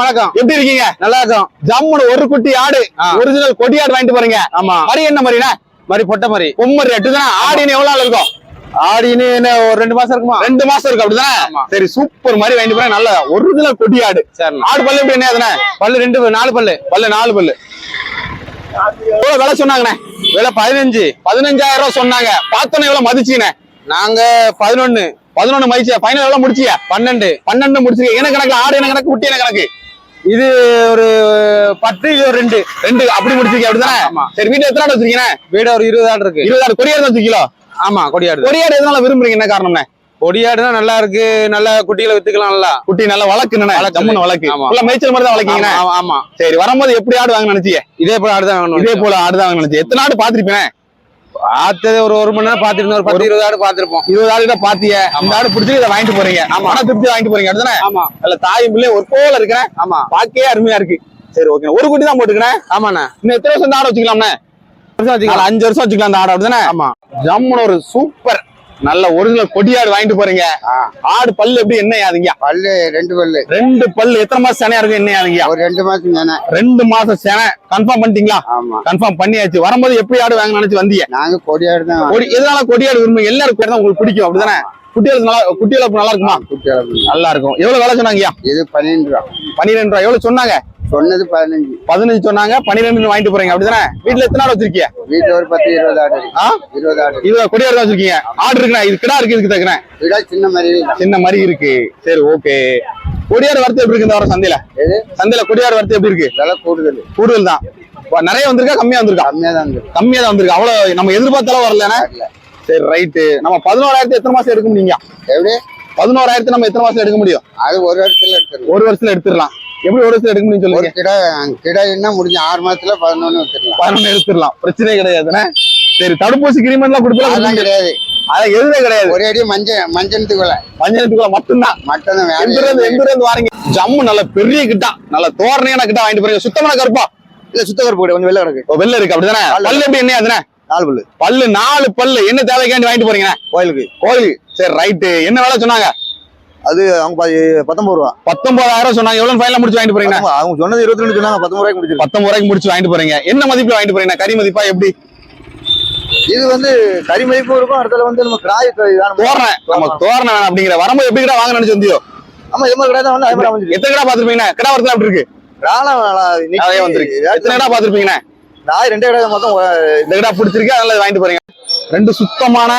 வணக்கம். எப்படி இருக்கீங்க? நல்லா இருக்கும் ஜம்முன்னு ஒரு குட்டி ஆடு. ஒரிஜினல் கொடியாடு வாங்கிட்டு போறீங்க. ஆமா. மரி என்ன மரினா மாதிரி பொட்டை மாதிரி பொம்மரி எட்டு தானே? ஆடின்னு எவ்வளவு நாள் இருக்கும்? ஆடின்னு என்ன ஒரு ரெண்டு மாசம் இருக்குமா? ரெண்டு மாசம் இருக்கு அப்படிதானே. சரி சூப்பர் மாதிரி வாங்கிட்டு போறேன். நல்ல ஒரிஜினல் கொடி ஆடு சரி ஆடு பல்லு எப்படி என்ன அதுனே பல்லு ரெண்டு நாலு பல்லு. பல்லு நாலு பல்லு. எவ்வளவு விலை சொன்னாங்கண்ணே? விலை பதினஞ்சு. பதினஞ்சாயிரம் ரூபாய் சொன்னாங்க. பார்த்தோன்னே எவ்வளவு மதிச்சீங்கண்ணே? நாங்க பதினொன்னு. பதினொன்னு மதிச்சியா ஃபைனல் எவ்வளவு முடிச்சியா? பன்னெண்டு. பன்னெண்டு முடிச்சிருக்கீங்க என்ன கணக்குல? ஆடு என்ன கணக்கு? குட்டி என்ன கணக்கு? இது ஒரு பத்து இது ஒரு ரெண்டு. ரெண்டு. அப்படி முடிச்சிருக்கீங்க அப்படிதானே. சரி வீட்டுல எத்தனை ஆடு வச்சிருக்கீங்க? வீடு ஒரு இருபது ஆடு இருக்கு. இருபது ஆடு. கொடியாடு வச்சிருக்கீங்களோ? ஆமா கொடியாடு கொடியாடு எதனால விரும்புறீங்க? என்ன காரணம்ண்ணே கொடியாடுனா நல்லா இருக்கு. நல்ல குட்டிகளை வித்துக்கலாம் நல்லா. குட்டி நல்லா வளர்க்குண்ணே. ஜம்முன்னு வளர்க்கு. ஆமா. ஃபுல்லா மேய்ச்சல் மாதிரி தான் வளர்க்கீங்க ஆமா, சரி வரும்போது எப்படி ஆடு வாங்க நினைச்சீங்க இதே போல ஆடு தான் இதே போல ஆடு தான் வாங்க நினைச்சீங்க எத்தனை ஆடு பாத்திருப்பேன் பார்த்தது ஒரு ஒரு மணி நேரம் பாத்துருந்தோம் ஒரு பத்து இருபது ஆடு பாத்திருப்போம் இருபது ஆடு தான் பாத்திய அந்த ஆடு பிடிச்சி இதை வாங்கிட்டு போறீங்க. ஆமா. ஆனா திருப்தி வாங்கிட்டு போறீங்க. அப்படிதானே? ஆமா. நல்ல தாயும் பிள்ளை ஒரு போல இருக்கிறேன். ஆமா. பாக்கே அருமையா இருக்கு. சரி ஓகே ஒரு குட்டி தான் போட்டுக்கிறேன். ஆமாண்ணா. இன்னும் எத்தனை வருஷம் ஆடு வச்சுக்கலாம்ண்ணே? வருஷம் வச்சுக்கலாம். அஞ்சு வருஷம் வச்சுக்கலாம் அந்த ஆடு அப்படிதானே? ஆமா. ஜம்முன்னு ஒரு சூப்பர் நல்ல ஒரிஜினல் கொடியாடு வாங்கிட்டு போறீங்க. ஆடு பல்லு எப்படி என்ன யாதுங்க பல்லு ரெண்டு பல்லு. ரெண்டு பல்லு எத்தனை மாசம் செனையா இருக்கும் என்ன யாதுங்க ஒரு ரெண்டு மாசம் தானே ரெண்டு மாசம் செனை. கன்ஃபார்ம் பண்ணிட்டீங்களா? கன்ஃபார்ம் பண்ணியாச்சு. வரும்போது எப்படி ஆடு வாங்க நினைச்சு வந்தீங்க? நாங்க கொடியாடு தான் எதனால கொடியாடு விரும்புங்க எல்லாரும் கொடி தான் உங்களுக்கு பிடிக்கும் அப்படிதானே? குட்டி வளர்ப்பு நல்லா குட்டி வளர்ப்பு நல்லா இருக்குமா. நல்லா இருக்கும். எவ்வளவு வேலை சொன்னாங்கய்யா? இது பன்னெண்டு ரூபா. பன்னிரெண்டு ரூபா. எவ்வளவு சொன்னாங்க? சொன்னது பதினஞ்சு. பதினஞ்சு சொன்னாங்க பன்னிரெண்டு வாங்கிட்டு போறீங்க. அப்படிதானே? வீட்டுல எத்தனை ஆடு வச்சிருக்கீங்க வீட்டுல ஒரு பத்து இருபது ஆடு. ஆ? இருபது ஆடு. இது கொடியாடு தான் வச்சிருக்கீங்க. ஆடு இருக்குண்ணா இது கிடா இருக்கு இதுக்கு தக்குறேன் விடா சின்ன மாதிரி சின்ன மாதிரி இருக்கு. சரி ஓகே. கொடியாடு வரத்து எப்படி இருக்கு இந்த வாரம் சந்தையில? சந்தையில கொடியாடு வரத்து எப்படி இருக்கு? விலை கூடுதல். கூடுதல் தான். நிறைய வந்திருக்கா கம்மியா வந்திருக்கா? கம்மியா தான் இருக்கு கம்மியா தான் வந்திருக்கு. அவ்வளவு நம்ம எதிர்பார்த்தாலும் வரலண்ணே வரல. சரி ரைட்டு. நம்ம பதினோராயிரத்தி எத்தனை மாசம் எடுக்க முடியுங்க? எப்படி? பதினோராயிரத்தி நம்ம எத்தனை மாசம் எடுக்க முடியும்? அது ஒரு வருஷத்துல எடுத்துடலாம். ஒரு வருஷத்துல எடுத்துடலாம். எப்படி ஒரு வருஷத்துல எடுக்க முடியும் சொல்லுங்க கிடா கிடாயின்னா முடிஞ்ச ஆறு மாசத்துல பதினொன்னு எடுத்துடலாம். பதினொன்று எடுத்துடலாம். பிரச்சனையே கிடையாதுண்ணே சரி தடுப்பூசி கிரிமெண்ட் எல்லாம் அதெல்லாம் கிடையாது. அதான் எதுவுமே கிடையாது. ஒரே அடி மஞ்சள் மஞ்சனத்துக்குள்ள மஞ்சளுக்குள்ள மட்டும்தான். மட்டும் தான் எந்த வேலை எந்த இருந்து வாரீங்க? ஜம்மு நல்ல பெரிய கிட்டா நல்ல தோரணையான கிட்டா வாங்கிட்டு போறீங்க. சுத்தமான கருப்பா. இல்ல சுத்தகர் போடு கொஞ்சம் வெளில கிடக்கு ஓ, வெள்ளை இருக்கு அப்படிதானே? பல்லு எப்படி என்ன அதுனே நாலு பல்லு. பல்லு நாலு பல்லு. என்ன தேவைக்காண்டி வாங்கிட்டு போறீங்க கோயிலுக்கு. கோயில் சரி ரைட்டு என்ன வேலை சொன்னாங்க? அது அவங்க பத்தொன்பது ரூபா. பத்தொன்பதாயிரம் சொன்னாங்க. எவ்வளவு ஃபைனல் முடிச்சு வாங்கிட்டு போறீங்க? அவங்க சொன்னது இருபத்தி ரெண்டு சொன்னாங்க. பத்தொன்பது ரூபாய்க்கு முடிச்சிருக்கு. பத்தொன்பது ரூபாய்க்கு முடிச்சு வாங்கிட்டு போறீங்க. என்ன மதிப்புல வாங்கிட்டு போறீங்க? கறி மதிப்பா எப்படி? இது வந்து கறி மதிப்பு இருக்கும். அடுத்தது வந்து நம்ம கிராய் தோரணை. நம்ம தோரணை வேணாம் அப்படிங்கிற. வரும்போது எப்படி கிடா வாங்க நினைச்சு வந்தியோ? ஆமா மாதிரி கடை வந்து அது மாதிரி அமைஞ்சிருக்கு எத்தனை கிடா பாத்துருப்பீங்க கிடா வரத்துல அப்படி இருக்கு? நிறைய வந்திருக்கு. எத்தனை கிடா பாத்துருப்பீங்கண்ணே நான் ரெண்டே கடை மொத்தம் இந்த கிடா பிடிச்சிருக்கு? அதனால வாங்கிட்டு போறீங்க. ரெண்டு சுத்தமான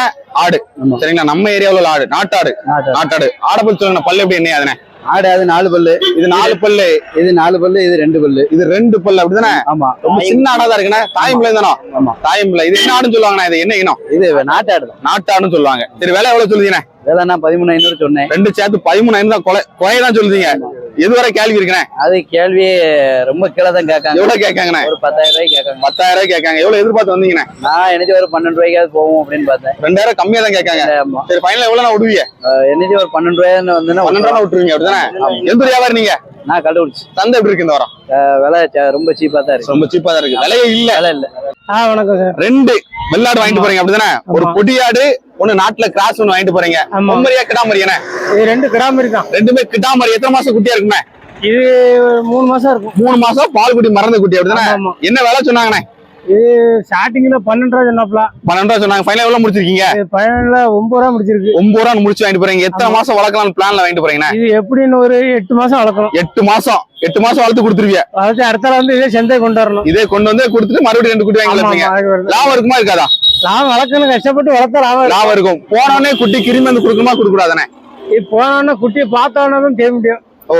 ஆடு. சரிங்களா? நம்ம ஏரியாவுல உள்ள ஆடு நாட்டாடு. நாட்டாடு. ஆடை பத்தி சொல்லுங்க பல்லு எப்படி என்ன அதுனே ஆடு அது நாலு பல்லு. இது நாலு பல்லு. இது நாலு பல்லு இது ரெண்டு பல்லு. இது ரெண்டு பல்லு அப்படிதானே? ஆமா. ரொம்ப சின்ன ஆடா தான் இருக்குண்ணே. தாயம்பிள்ளை தானோ? ஆமா. தாயம்பிள்ளை. இது என்ன ஆடுன்னு சொல்லுவாங்கண்ணா? இது என்ன இனம்? இது நாட்டாடு தான். நாட்டாடுன்னு சொல்லுவாங்க. சரி விலை எவ்வளவு சொல்லுதீங்கண்ணே? வேலை நான் பதிமூணு ஐநூறு சொன்னேன். ரெண்டு சேர்த்து பதிமூணாயிரம் தான் கொலை கொலை தான் சொல்லுதீங்க எதுவரை கேள்வி இருக்குண்ணே அது கேள்வியே ரொம்ப கீழே தான் கேட்காங்க. எவ்வளவு கேட்காங்கண்ணே? ஒரு பத்தாயிரம் ரூபாய்க்கு கேட்காங்க. பத்தாயிரம் ரூபாய் கேட்காங்க. எவ்வளவு எதிர்பார்த்து வந்தீங்கண்ணே? நான் என்னது ஒரு பன்னெண்டு ரூபாய்க்காவது போவோம் அப்படின்னு பார்த்தேன். ரெண்டாயிரம் கம்மியா தான் கேட்காங்க. சரி ஃபைனல் எவ்வளவு நான் விடுவீங்க என்னது ஒரு பன்னெண்டு ரூபாய்னு வந்துன்னா பன்னெண்டு ரூபா விட்டுருவீங்க அப்படிதானே? எந்த வியாபாரி நீங்க? நான் கண்டுபிடிச்சு சந்தை எப்படி இருக்கு இந்த வாரம்? விலை ச- ரொம்ப சீப்பா தான் இருக்கு. ரொம்ப சீப்பா தான் இருக்கு. விலையே இல்ல. விலை இல்ல. ஆ வணக்கம் சார். ரெண்டு வெள்ளாடு வாங்கிட்டு போறீங்க அப்படிதானே? ஒரு ஆமா. ஒண்ணு நாட்டுல கிராஸ் ஒண்ணு வாங்கிட்டு போறீங்க. பொம்மரியா கிடாமரியானே இது ரெண்டு கிராமரி தான். ரெண்டுமே கிடாமரி. எத்தனை மாசம் குட்டியா இருக்குமே? இது மூணு மாசம் இருக்கும். மூணு மாசம் பால் குட்டி மறந்த குட்டி அப்படிதானே. என்ன விலை சொன்னாங்கண்ணே? இது ஸ்டார்டிங்ல பன்னெண்டு ரூபா சொன்னாப்ல. பன்னெண்டு ரூபா சொன்னாங்க. ஃபைனல் எவ்வளவு முடிச்சிருக்கீங்க? பதினேழுல ஒன்பது ரூபா முடிச்சிருக்கு. ஒன்பது ரூபா முடிச்சு வாங்கிட்டு போறீங்க. எத்தனை. மாசம் வளர்க்கலாம்னு பிளான்ல வாங்கிட்டு போறீங்கண்ணே? இது எப்படின்னு ஒரு எட்டு மாசம் வளர்க்கணும். எட்டு மாசம். எட்டு மாசம் வளர்த்து கொடுத்துருவீங்க வளர்த்து அடுத்த வந்து இதே சந்தை கொண்டு வரணும். இதே கொண்டு வந்து கொடுத்துட்டு மறுபடியும் ரெண்டு குட்டி வாங்கி. லாபம் இருக்குமா இருக்காதா? லாபம் வளர்க்கணும் கஷ்டப்பட்டு வளர்த்தா லாபம் இருக்கும். லாபம் இருக்கும். போனோடனே குட்டி கிருமி வந்து கொடுக்கணுமா கொடுக்க கூடாதானே இது போனோடனே குட்டியை பார்த்தோன்னே தான் தெரிய முடியும். ஓ.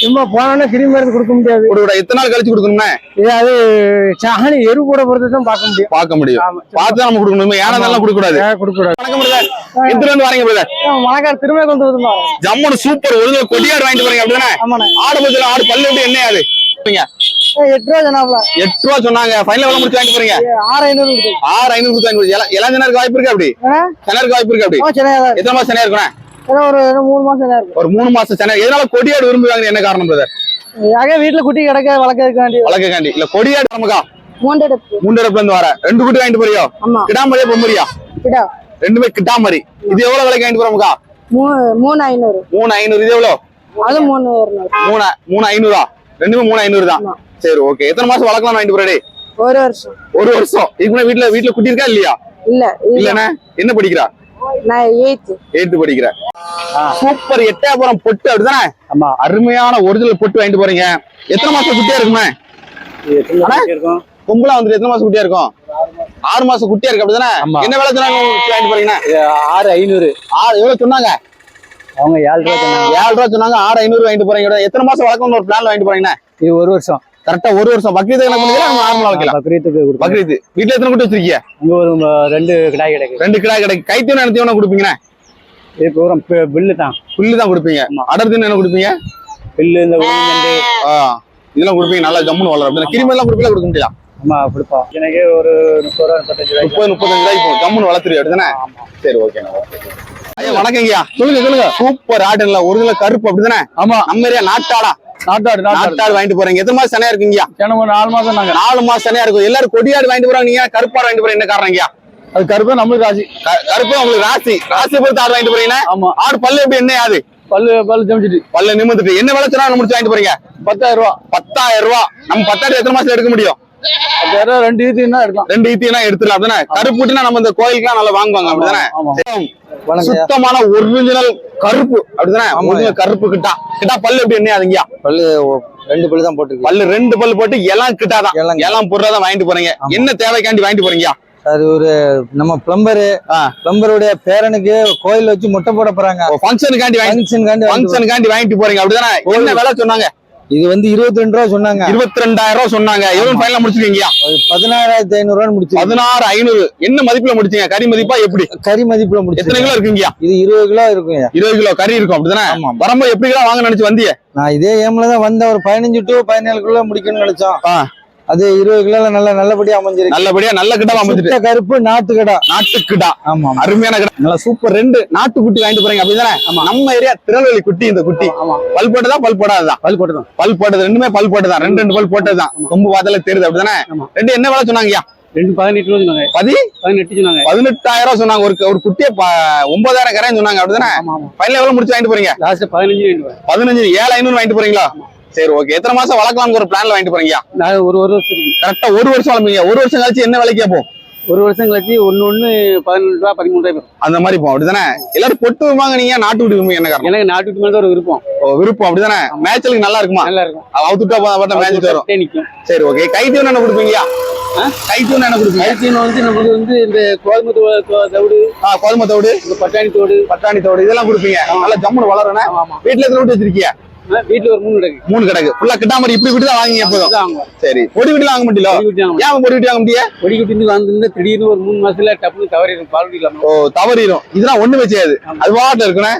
சும்மா போனோடனே கிருமி மருந்து கொடுக்க முடியாது. கொடுக்க கூடாது. எத்தனை நாள் கழிச்சு கொடுக்கணும்னே? இது அது சாணி எரு கூட பொறுத்து தான் பார்க்க முடியும். பார்க்க முடியும். பார்த்து நம்ம கொடுக்கணும். ஏனதெல்லாம் கொடுக்க கூடாது ஏன் கொடுக்க கூடாது வணக்கம் பிரதர். எத்தனை வந்து வரீங்க பிரதர்? மணக்கார திரும்ப கொண்டு வருதுமா ஜம்முன்னு சூப்பர் ஒழுங்கு கொடியாடு வாங்கிட்டு போறீங்க அப்படிதானே? ஆமாண்ணே. ஆடு பத்தில ஆடு பல்லு எப்படி என்ன ஆகுது எட்டு ரூபா சொன்னாப்ல. எட்டு ரூபா சொன்னாங்க. ஃபைனல் எவ்வளவு முடிச்சு வாங்கிட்டு போறீங்க? ஆறு ஐநூறு ஆறு ஐநூறு கொடுத்து வாங்கி வாய்ப்பு இருக்கு அப்படி ஆ? செனருக்கு வாய்ப்பு இருக்கு அப்படி எத்தனை மாசம் சென்னையா இருக்கணும்? ஒரு மூணு மாசம் ஒரு மூணு மாசம் சென்னை எதனால கொடியாடு விரும்புவாங்க என்ன காரணம் பிரதர் ஆக வீட்டுல குட்டி கிடக்க வளர்க்கறதுக்கு வேண்டி வழக்காண்டி இல்ல கொடியாடு நமக்கா? மூண்டெடுப்பு மூன்றரப்புல இருந்து வர. ரெண்டு குட்டி வாங்கிட்டு போறியோ? ஆமா. கிடாமரியா பொம்மரியா கிடா. ரெண்டுமே கிட்டாமரி இது எவ்வளவு விலைக்கு வாங்கிட்டு போறோம்க்கா மூணு ஐநூறு. மூணு ஐநூறு. இது எவ்வளவு? அது மூணு மூணு மூணு ஐநூறா? ரெண்டுமே மூணு ஐநூறு தான். சரி ஓகே எத்தனை மாசம் வளர்க்கலாம் வாங்கிட்டு போறே ஒரு வருஷம். ஒரு வருஷம். இதுக்கு வீட்டுல வீட்டுல குட்டி இருக்கா இல்லையா? இல்ல இல்ல. இல்லண்ணே என்ன படிக்கிறா? நான் எயித்து படிக்கிற. சூப்பர் எட்டயபுரம் பொட்டு அப்படிதானே? ஆமா அருமையான ஒரிஜினல் பொட்டு வாங்கிட்டு போறீங்க. எத்தனை மாசம் குட்டியா இருக்குமே? கும்பலா வந்துட்டு எத்தனை மாசம் குட்டியா இருக்கும்? ஆறு மாசம். குட்டியா இருக்கு அப்படிதானே. என்ன வேலை சொன்னாங்க வாங்கிட்டு போறீங்கன்னா? ஆறு ஐநூறு. ஆறு எவ்வளவு சொன்னாங்க? அவங்க ஏழு ரூபா சொன்னாங்க. ஏழு ரூபா சொன்னாங்க. ஆறு ஐநூறு வாங்கிட்டு போறீங்க. எத்தனை மாசம் வளர்க்கணும் ஒரு பிளான் வாங்கிட்டு போறீங்கன்னா இது ஒரு வருஷம். கரெக்டா ஒரு வருஷம். பக்ரீத் கணக்கு பண்ணிக்கலாம் நார்மலா வைக்கலாம் பக்ரீத்துக்கு பக்ரீத் வீட்டுல எத்தனை குட்டி வச்சிருக்கீங்க? இங்க ஒரு ரெண்டு கிடாய் கிடைக்கு. ரெண்டு கிடாய் கிடைக்கு. கைத்தீவனம் என்ன தீவனம் கொடுப்பீங்கண்ணே இது பூரா பில்லு தான். புல்லு தான் கொடுப்பீங்க. அடர் என்ன கொடுப்பீங்க? பில்லு இந்த உளுந்து ஆ, இதெல்லாம் கொடுப்பீங்க. நல்லா ஜம்முன்னு வளரும். அப்படின்னா கிருமி எல்லாம் கொடுப்பீங்க கொடுக்க முடியல ஆமா கொடுப்போம் எனக்கு ஒரு முப்பது ரூபா முப்பத்தஞ்சு ரூபாய்க்கு முப்பது முப்பத்தஞ்சு ரூபாய்க்கு ஜம்முன்னு வளர்த்துரு அப்படிதானே? சரி ஓகேண்ணா ஐயா வணக்கங்கய்யா. சொல்லுங்க சொல்லுங்க. சூப்பர் ஆடுல ஒரிஜினல் கருப்பு அப்படிதானே? ஆமா. நம்ம ஏரியா நாட்டாடா நாட்டாடு. நாட்டாடு வாங்கிட்டு போறீங்க. எத்தனை மாசம் சனையா இருக்குங்கய்யா? எனக்கு ஒரு நாலு மாசம் நாங்க நாலு மாசம் சனையா இருக்கும். எல்லாரும் கொடியாடு வாங்கிட்டு போறாங்க. நீங்க கருப்பாடு வாங்கிட்டு போறீங்க? என்ன காரணங்கய்யா? அது கருப்பு நம்மளுக்கு ராசி. கருப்பு உங்களுக்கு ராசி. ராசி பொறுத்து ஆடு வாங்கிட்டு போறீங்கன்னா ஆமா. ஆடு பல்லு எப்படி என்ன ஆகுது பல்லு பல்லு ஜமிச்சிட்டு. பல்ல நிமிந்துட்டு என்ன விலை சொன்னா முடிச்சு வாங்கிட்டு போறீங்க? பத்தாயிரம் ரூபா. பத்தாயிரம் ரூபாய் நம்ம பத்தாயிரம் எத்தனை மாசம் எடுக்க முடியும்? ரூபா ரெண்டு ஈத்து தான் எடுக்கலாம். ரெண்டு ஈத்தியெல்லாம் எடுத்துடலாம் அப்படிதானே? கருப்புட்டுனா நம்ம இந்த கோயிலுக்குலாம் நல்லா வாங்குவாங்க அப்படிதானே? சுத்தமான ஒரிஜினல் கருப்பு. அப்படிதானே? கருப்பு கிட்டா. கிட்டா பல்லு எப்படி என்ன அதுங்கயா? பல்லு ரெண்டு பல்லு தான் போட்டிருக்கு. பல்லு ரெண்டு பல்லு போட்டு எல்லாம் கிட்டாதான் எல்லாம் எல்லாம் பொருளா தான் வாங்கிட்டு போறீங்க. என்ன தேவைக்காண்டி வாங்கிட்டு போறீங்க? அது ஒரு நம்ம பிளம்பரு. பிளம்பருடைய பேரனுக்கு கோயில் வச்சு முட்டை போட போறாங்க. ஃபங்க்ஷனுக்காண்டி ஃபங்க்ஷனுக்காண்டி வாங்கிட்டு ஃபங்க்ஷனுக்காண்டி வாங்கிட்டு போறீங்க. அப்படிதானே? என்ன விலை சொன்னாங்க. இது வந்து இருபத்தி ரெண்டு ரூபா சொன்னாங்க. இருபத்தி ரெண்டாயிரம் ரூபாய் சொன்னாங்க. எவ்வளவு ஃபைனலா முடிச்சிருக்கீங்க? பதினாறாயிரத்தி ஐநூறு ரூபான்னு முடிச்சு பதினாறு ஐநூறு. என்ன மதிப்புல முடிச்சீங்க? கறி மதிப்பா எப்படி? கறி மதிப்புல எத்தனை முடிச்சு கிலோ இருக்குங்கயா இது இருபது கிலோ இருக்குங்க இருபது கிலோ. கறி இருக்கும் அப்படிதானே. வரும்போது எப்படி கிலோ வாங்க நினைச்சு வந்தியே? நான் இதே ஏம்ல தான் வந்தேன். ஒரு பதினஞ்சு டு பதினேழு கிலோ முடிக்கணும்னு நினைச்சோம். அது இருபது கிலோல நல்ல நல்லபடியா அமைஞ்சிருக்கு. நல்லபடியா நல்ல கிட்ட அமைஞ்சிட்டு. சுத்த கருப்பு நாட்டு கடா. நாட்டுக்கிடா ஆமா ஆமா. அருமையான கடை. நல்லா சூப்பர். ரெண்டு நாட்டு குட்டி வாங்கிட்டு போறீங்க அப்படிதானே? நம்ம ஏரியா திருநெல்வேலி குட்டி இந்த குட்டி. ஆமா. பல் போட்டதா பல் போடாததான் பல் போட்டுதான் பல் போட்டது ரெண்டுமே பல் போட்டதான் ரெண்டு ரெண்டு பல் போட்டதுதான். கொம்பு பார்த்தாலே தெரியுது அப்படிதானே. ரெண்டு என்ன வேலை சொன்னாங்கய்யா? ரெண்டு பதினெட்டு ரூபா சொன்னாங்க. பதி? பதினெட்டு சொன்னாங்க. பதினெட்டாயிரம் சொன்னாங்க. ஒரு ஒரு குட்டியை ஒன்பதாயிரம் கரைன்னு சொன்னாங்க அப்படிதானே? ஃபைனல் எவ்வளவு முடிச்சு வாங்கிட்டு போறீங்க? லாஸ்ட் பதினஞ்சு பதினஞ்சு ஏழு ஐநூறு வாங்கிட்டு போறீங்களா? சரி ஓகே எத்தனை மாசம் வளர்க்கலாம்னு ஒரு பிளான்ல வாங்கிட்டு போறீங்க? நான் ஒரு ஒரு வருஷம். கரெக்டா ஒரு வருஷம் வளர்ப்பீங்க. ஒரு வருஷம் கழிச்சு என்ன விலைக்கு கேட்போம் ஒரு வருஷம் கழிச்சு ஒண்ணு ஒண்ணு பதினெட்டு ரூபா பதிமூணு ரூபாய் அந்த மாதிரி போகும் அப்படிதானே? எல்லாரும் பொட்டு விரும்பாங்க நீங்க. நாட்டு விட்டு விரும்புங்க என்ன காரணம்? எனக்கு நாட்டுக்கு மேல தான் ஒரு விருப்பம். ஓ, விருப்பம். அப்படிதானே? மேட்சலுக்கு நல்லா இருக்குமா? நல்லா இருக்கும். அவுத்துட்டா பார்த்தா மேட்ச் வரும். நிக்கும். சரி ஓகே கைத்தீவனம் என்ன கொடுப்பீங்கயா கைத்தீவனம் என்ன கொடுப்பீங்க? அரிசியில் வந்து நமக்கு வந்து இந்த கோதுமை தவிடு ஆ, கோதுமை இந்த பட்டாணி தோடு. பட்டாணி தோடு. இதெல்லாம் கொடுப்பீங்க. நல்லா ஜம்முன்னு வளரணும். வீட்டுல எத்தனை விட்டு வச்சிருக்கீங்க வீட்டுல ஒரு மூணு கிடக்கு. மூணு கிடக்கு. ஃபுல்லா கிட்டாமரி இப்படி விட்டு தான் வாங்கிங்க எப்போதும். சரி. பொடி விட்டு வாங்க வாங்க ஏன் பொடி விட்டு வாங்க முடியாது கொடி குட்டி வந்து திடீர்னு ஒரு மூணு மாசத்துல டப்புனு தவறிடும். பால் ஓ தவறிடும். இதெல்லாம் ஒண்ணு வச்சாது. அது பாட்டுல இருக்கணும்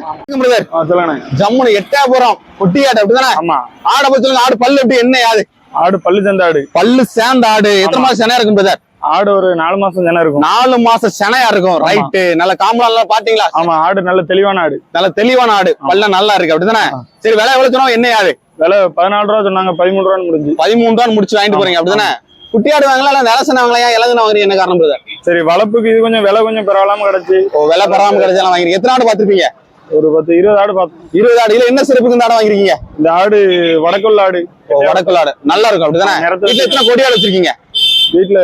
சொல்லுங்க ஜம்முன்னு எட்டா போறோம். குட்டி ஆடு அப்படிதானே? ஆமா. ஆடை பத்தி சொல்லுங்க. ஆடு பல்லு எப்படி? என்ன யாது ஆடு பல்லு சந்த ஆடு. பல்லு சேர்ந்த ஆடு. எத்தனை மாசம் செனையா இருக்கும் பிரதர்? ஆடு ஒரு நாலு மாசம் ஜனம் இருக்கும். நாலு மாசம் செனையா இருக்கும். ரைட்டு நல்ல காம்பளம் எல்லாம் பாத்தீங்களா? ஆமா ஆடு நல்ல தெளிவான ஆடு. நல்ல தெளிவான ஆடு. பல்ல நல்லா இருக்கு. அப்படிதானே? சரி விலை எவ்வளவு சொன்னா என்ன யாது விலை பதினாலு ரூபா சொன்னாங்க பதிமூணு ரூபான்னு முடிஞ்சு. பதிமூணு தான் முடிச்சு வாங்கிட்டு போறீங்க. அப்படிதானே? குட்டி ஆடு வாங்கலாம் இல்ல வாங்கலாம் ஏன் இலகுன வாங்குறீங்க? என்ன காரணம் பிரதர் சரி வளர்ப்புக்கு இது கொஞ்சம் விலை கொஞ்சம் பரவாயில்லாம கிடைச்சு. ஓ விலை பரவாம கிடைச்சாலும் வாங்குறீங்க. எத்தனை ஆடு பாத்திருப்பீங்க ஒரு பத்து இருபது ஆடு பார்த்தோம். இருபது ஆடு. இல்ல என்ன சிறப்புக்கு இந்த ஆடு வாங்கிருக்கீங்க? இந்த ஆடு வடக்குள்ள ஆடு. வடக்குள்ள ஆடு. நல்லா இருக்கும். அப்படிதானே? எத்தனை கொடியாடு வச்சிருக்கீங்க? வீட்டுல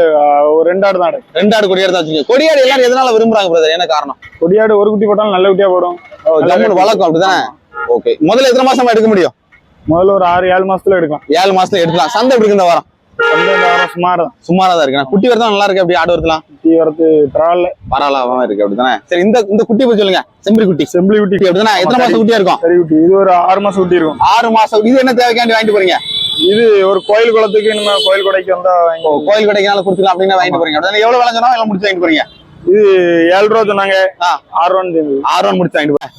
ஒரு ரெண்டு ஆடு தான் ரெண்டு ஆடு கொடியாடு தான் வச்சிருக்கீங்க. கொடியாடு எல்லாரும் எதனால விரும்புறாங்க பிரதர் என்ன காரணம்? கொடியாடு ஒரு குட்டி போட்டாலும் நல்ல குட்டியா போடும். ஜம்முன்னு வளர்க்கும் அப்படிதானே? ஓகே. முதல்ல எத்தனை மாசமா எடுக்க முடியும்? முதல்ல ஒரு ஆறு ஏழு மாசத்துல எடுக்கலாம். ஏழு மாசத்துல எடுக்கலாம். சந்தை எப்படி இந்த வாரம்? சுமார் சுமாரா தான் இருக்கு. குட்டி வரதான் நல்லா இருக்கு அப்படி ஆடு வரலாம் குட்டி வரது பரவாயில்ல. பரவாயில்லாம இருக்கு அப்படிதானே? சரி இந்த இந்த குட்டி பத்தி சொல்லுங்க. செம்பரி குட்டி. செம்பிளி குட்டி. அப்படிதானே? எத்தனை மாசம் குட்டியா இருக்கும்? சரி குட்டி. இது ஒரு ஆறு மாசம் குட்டி இருக்கும். ஆறு மாசம் இது என்ன தேவைக்காண்டி வாங்கிட்டு போறீங்க? இது ஒரு கோயில் குளத்துக்கு நம்ம கோயில் கொடைக்கு வந்தா கோயில் கடைக்குனால கொடுத்துக்கலாம் அப்படின்னு வாங்கிட்டு போறீங்க. அப்படிதானே எவ்வளவு சொன்னா எல்லாம் முடிச்சு வாங்கிட்டு போறீங்க. இது ஏழு ரூபா சொன்னாங்க. ஆ. ஆறு சேர்ந்தது ஆறு ரூபா முடிச்சு வாங்கிட்டு போறேன்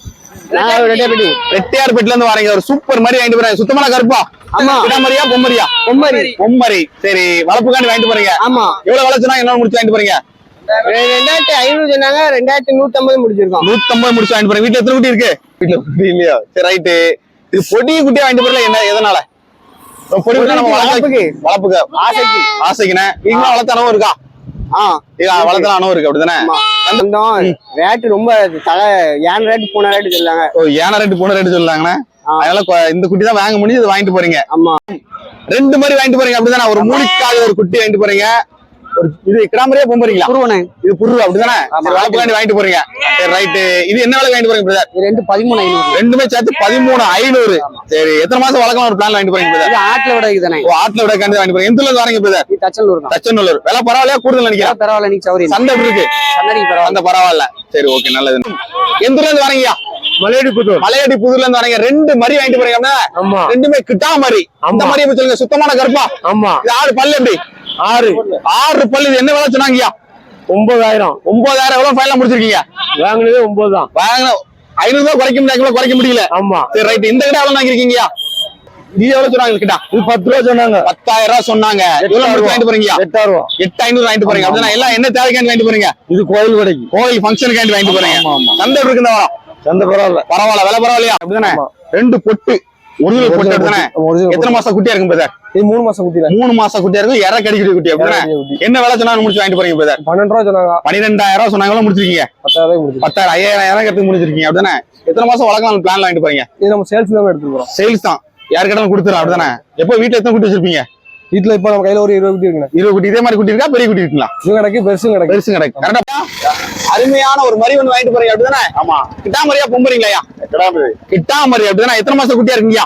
ரெட்டியார்பேட்டி ரெட்டியார்பேட்டில இருந்து வரீங்க. ஒரு சூப்பர் மாதிரி வாங்கிட்டு போறேன் சுத்தமான கருப்பா. ஆமா. இடமரியா பொம்மரியா பொம்மரி பொம்மரி சரி வளர்ப்புக்காண்டி வாங்கிட்டு போறீங்க. ஆமா. எவ்வளவு விலை சொன்னா என்ன முடிச்சு வாங்கிட்டு போறீங்க. ரெண்டாயிரத்தி ஐநூறு சொன்னாங்க. ரெண்டாயிரத்தி நூத்தி ஐம்பது முடிச்சிருக்கோம். நூத்தம்பது முடிச்சு வாங்கிட்டு போறீங்க. வீட்டுல எத்தனை குட்டி இருக்கு? வீட்டுல குட்டி இல்லையா. சரி ரைட்டு இது பொடி குட்டியா வாங்கிட்டு போறல என்ன எதனால இப்ப பொடி குட்டி நம்ம வளர்ப்புக்கு வளர்ப்புக்கு ஆசைக்கு ஆசைக்குண்ணே நீங்களும் வளர்த்த அனுபவம் இருக்கா? ஆ இது வளர்த்த அனுபவம் இருக்கு அப்படிதானே ரேட்டு ரொம்ப தலை ஏன் ரேட்டு போன ரேட்டு சொல்லாங்க ஓ ஏன ரேட்டு போன ரேட்டு சொல்லாங்கண்ணே அதனால இந்த குட்டி தான் வாங்க முடிஞ்சு வாங்கிட்டு போறீங்க. ஆமா. ரெண்டு மாதிரி வாங்கிட்டு போறீங்க அப்படிதானே ஒரு மூலிக்காக ஒரு குட்டி வாங்கிட்டு போறீங்க. இது கிராமரியா போறீங்களா? குருவனே. இது புரு அப்படிதானே? வளர்ப்புக்காண்டி வாங்கிட்டு போறீங்க. சரி ரைட்டு இது என்ன விலை வாங்கிட்டு போறீங்க பிரதர் இது ரெண்டு பதிமூணு ஐநூறு. ரெண்டுமே சேர்த்து பதிமூணு ஐநூறு. சரி எத்தனை மாசம் வளர்க்கலாம் ஒரு பிளான் வாங்கிட்டு போறீங்க பிரதர் இது ஆட்டுல விட இதுதானே. ஓ ஆட்டுல விட கண்டு வாங்கிட்டு போறீங்க. எந்த இருந்து வரீங்க பிரதர் தச்சனூர் தான். தச்சநல்லூர் விலை பரவாயில்லையா கூடுதல் நினைக்கிறேன் பரவாயில்ல நீ சௌரி சந்தை எப்படி இருக்கு? சந்தடிக்கு பரவாயில்ல. அந்த பரவாயில்ல. சரி ஓகே நல்லது. எந்த ஊர்ல இருந்து வரீங்க மலையடி புத்தூர் மலையடி புதூர்ல இருந்து வரீங்க ரெண்டு மரி வாங்கிட்டு போறீங்க ரெண்டுமே கிட்டா மரி அந்த மாதிரி சொல்லுங்க. சுத்தமான கருப்பா. ஆமா. இது ஆறு பல்லு எப்படி? ஆறு. ஆறு பல்லு இது என்ன விலை சொன்னாங்கய்யா? ஒன்பதாயிரம். ஒன்பதாயிரம் எவ்வளவு ஃபைனல் முடிச்சிருக்கீங்க? வாங்கினது ஒன்பது தான் வாங்கின ஐநூறு ரூபாய் குறைக்க முடியாது குறைக்க முடியல? ஆமா. சரி ரைட் இந்த கிட்ட எவ்வளவு வாங்கிருக்கீங்கயா இது எவ்வளவு சொன்னாங்க கிட்ட? இது பத்து ரூபா சொன்னாங்க. பத்தாயிரம் ரூபாய் சொன்னாங்க. எவ்வளவு வாங்கிட்டு போறீங்க எட்டாயிரம் ரூபா. எட்டு ஐநூறு வாங்கிட்டு போறீங்க. அப்படின்னா எல்லாம் என்ன தேவைக்காண்டி வாங்கிட்டு போறீங்க? இது கோயில் கடைக்கு. கோயில் ஃபங்க்ஷனுக்காண்டி வாங்கிட்டு போறீங்க. சந்தை எப்படி இருக்கு இந்த வாரம் சந்தை பரவாயில்ல. பரவாயில்ல விலை பரவாயில்லையா? அப்படிதானே? ரெண்டு பொட்டு. ஒரிஜினல் பொட்டு அப்படிதானே? எத்தனை மாசம் குட்டியா இருக்கும் பிரதர்? இது மூணு மாசம் குட்டி மூணு மாசம் குட்டியா இருக்கும். இற கடிக்கிற குட்டி அப்படிதானே? என்ன விலை சொன்னாலும் முடிச்சு வாங்கிட்டு போறீங்க பிரதர்? பன்னெண்டு ரூபா சொன்னாங்க. பன்னிரெண்டாயிரம் ரூபாய் சொன்னாங்க எவ்வளவு முடிச்சிருக்கீங்க. பத்தாயிரம் பத்தாயிரம் ஐயாயிரம் இறங்கிறதுக்கு முடிச்சிருக்கீங்க. அப்படிதானே? எத்தனை மாசம் வளர்க்கலாம் பிளான் வாங்கிட்டு போறீங்க? இது நம்ம சேல்ஸ் தான் எடுத்துட்டு போறோம். சேல்ஸ் தான். யாரு கேட்டாலும் கொடுத்துரும் அப்படிதானே? எப்போ வீட்டுல எத்தனை குட்டி வச்சிருப்பீங்க? வீட்டுல இப்ப நம்ம கையில ஒரு இருபது குட்டி இருக்குண்ணே. இருபது குட்டி. இதே மாதிரி குட்டி இருக்கா? பெரிய குட்டி இருக்குங்களா? இது கிடக்கு பெருசும் கிடக்கு. பெருசு கிடக்கு அருமையான ஒரு ஒன்று வாங்கிட்டு போறீங்க அப்படிதானே? ஆமா. கிட்டா மரியா பொம்புறீங்களா கிட்டா மரி அப்படிதானே. எத்தனை மாசம் குட்டியா இருக்கீங்க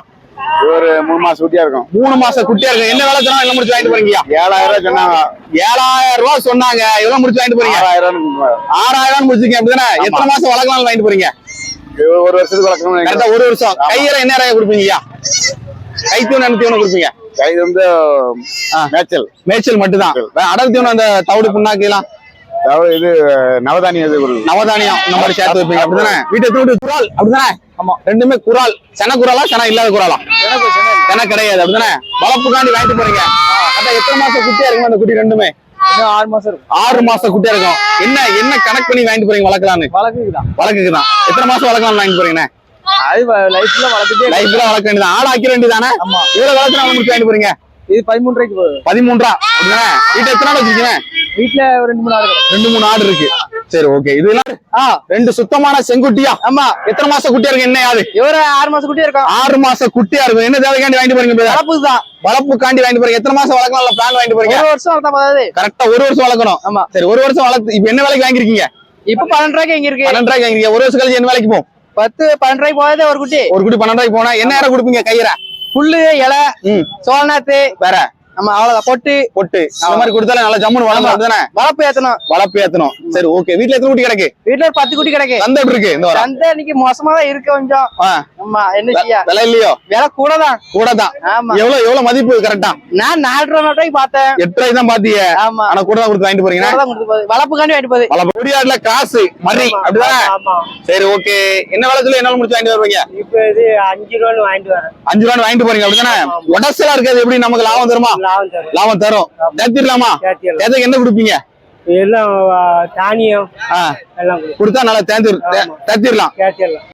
ஒரு மூணு மாசம் குட்டியா இருக்கும். மூணு மாசம் குட்டியா இருக்கு என்ன வேலை சொன்னா எல்லாம் முடிச்சு வாங்கிட்டு போறீங்க ஏழாயிரம் ரூபாய் சொன்னாங்க. ஏழாயிரம் ரூபாய் சொன்னாங்க. எவ்வளவு முடிச்சு வாங்கிட்டு போறீங்க? ஆறாயிரம் ஆறாயிரம் முடிச்சிருக்கீங்க அப்படிதானே? எத்தனை மாசம் வளர்க்கலாம் வாங்கிட்டு போறீங்க? ஒரு வருஷத்துக்கு வளர்க்கணும் ஒரு வருஷம். கையற என்ன ரகம் கொடுப்பீங்க கை தீவனம் என்ன தீவனம் கொடுப்பீங்க? இது வந்து மேய்ச்சல். மேய்ச்சல் மட்டும்தான். அடல் தீவனம் அந்த தவிடு புண்ணாக்கு எல்லாம்? அதாவது இது நவதானியம் இது ஒரு நவதானியம் இந்த மாதிரி சேர்த்து வைப்பீங்க. அப்படிதானே? வீட்டை தூண்டு குரால் அப்படிதானே? ஆமா. ரெண்டுமே குரால். சென குராலா சென இல்லாத குராலா? சென. கிடையாது அப்படிதானே? வளர்ப்புக்காண்டி வாங்கிட்டு போறீங்க. கரெக்டா எத்தனை மாசம் குட்டியா இருக்கும் அந்த குட்டி ரெண்டுமே? ஆறு மாசம் ஆறு மாசம் குட்டியா இருக்கும். என்ன என்ன கணக்கு பண்ணி வாங்கிட்டு போறீங்க வளர்க்கலான்னு வளர்க்குது தான் வழக்குக்கு தான் எத்தனை மாசம் வளர்க்கலாம் வாங்கிட்டு போறீங்க அது லைஃப்ல வளர்த்துட்டே லைஃப்ல வளர்க்க வேண்டியதான் ஆள் ஆக்கிற வேண்டியதானே இவ்வளவு வளர்த்து முடிச்சு வாங்கிட்டு போறீங்க? இது போகுது. பதிமூன்றா? அப்படிதானே? வீட்டை எத்தனை நாள் வச்சிருக்கீங்க? வீட்டுல ஒரு ரெண்டு மூணு கிடக்கு. ரெண்டு மூணு ஆடு இருக்கு. சரி ஓகே இதெல்லாம் ஆ ரெண்டு சுத்தமான செங்குட்டியா? ஆமா. எத்தனை மாசம் குட்டியா இருக்கு? என்ன யாது இவரு ஆறு மாசம் குட்டி இருக்கும் ஆறு மாசம் குட்டியா இருக்கும் என்ன தேவைக்காண்டி வாங்கிட்டு போறீங்க? வளர்ப்பு தான். வளர்ப்புக்காண்டி வாங்கிட்டு போறீங்க. எத்தனை மாசம் வளர்க்கலாம் பிளான் வாங்கிட்டு போறீங்க? ஒரு வருஷம் வளர்த்தா கரெக்டா ஒரு வருஷம் வளர்க்கணும். ஆமா. சரி ஒரு வருஷம் வளர்த்து இப்ப என்ன வேலைக்கு வாங்கிருக்கீங்க இப்ப பன்னெண்டு ரூபாய்க்கு எங்க இருக்கு? பன்னெண்டு ரூபாய்க்கு வாங்கிருக்கீங்க ஒரு வருஷம் கழிச்சு என்ன வேலைக்கு போகும்? பத்து பன்னெண்டு ரூபாய்க்கு போகாதே ஒரு குட்டி. ஒரு குட்டி பன்னெண்டு ரூபாய்க்கு போனா என்ன நேரம் கொடுப்பீங்க? கையிற? புல்லு இலை ம். சோளநாத்து வேற? நம்ம அவ்வளவுதான். பொட்டு. பொட்டு. இந்த மாதிரி கொடுத்தாலே நல்லா ஜம்முன்னு வளர்ந்து அப்படிதானே வளர்ப்பு ஏத்தணும். வளர்ப்பு ஏத்தணும். சரி ஓகே வீட்டுல எத்தனை குட்டி கிடக்கு? வீட்டுல ஒரு பத்து குட்டி கிடக்கு. சந்தை எப்படி இருக்கு? இந்த சந்தை இன்னைக்கு மோசமா தான் இருக்கு கொஞ்சம். ஆமா என்ன செய்ய? விலை இல்லையோ? விலை கூட தான் கூட தான் ஆமா. எவ்வளவு எவ்வளவு மதிப்பு கரெக்டா நான் நாலு ரூபா ரூபாய்க்கு பார்த்தேன். எட்டு ரூபாய்க்கு தான் பாத்தீங்க. ஆமா. ஆனா கூட தான் கொடுத்து வாங்கிட்டு போறீங்க. தான் வளர்ப்புக்காண்டி வாங்கிட்டு போகுது பல கொடியாடுல காசு மரி அப்படிதானே? சரி ஓகே என்ன சொல்லி என்னால முடிச்சு வாங்கிட்டு வருவீங்க? இப்ப இது அஞ்சு ரூபான்னு வாங்கிட்டு வரேன். அஞ்சு ரூபாய் வாங்கிட்டு போறீங்க அப்படிதானே? உடசலா இருக்கிறது எப்படி நமக்கு லாபம் தருமா? லாபம் தரும். தேத்திரலாமா. எதுக்கு என்ன கொடுப்பீங்க? எல்லாம் தானியம் எல்லாம் கொடுத்தா நல்லா தேர்ந்து தேத்திரலாம்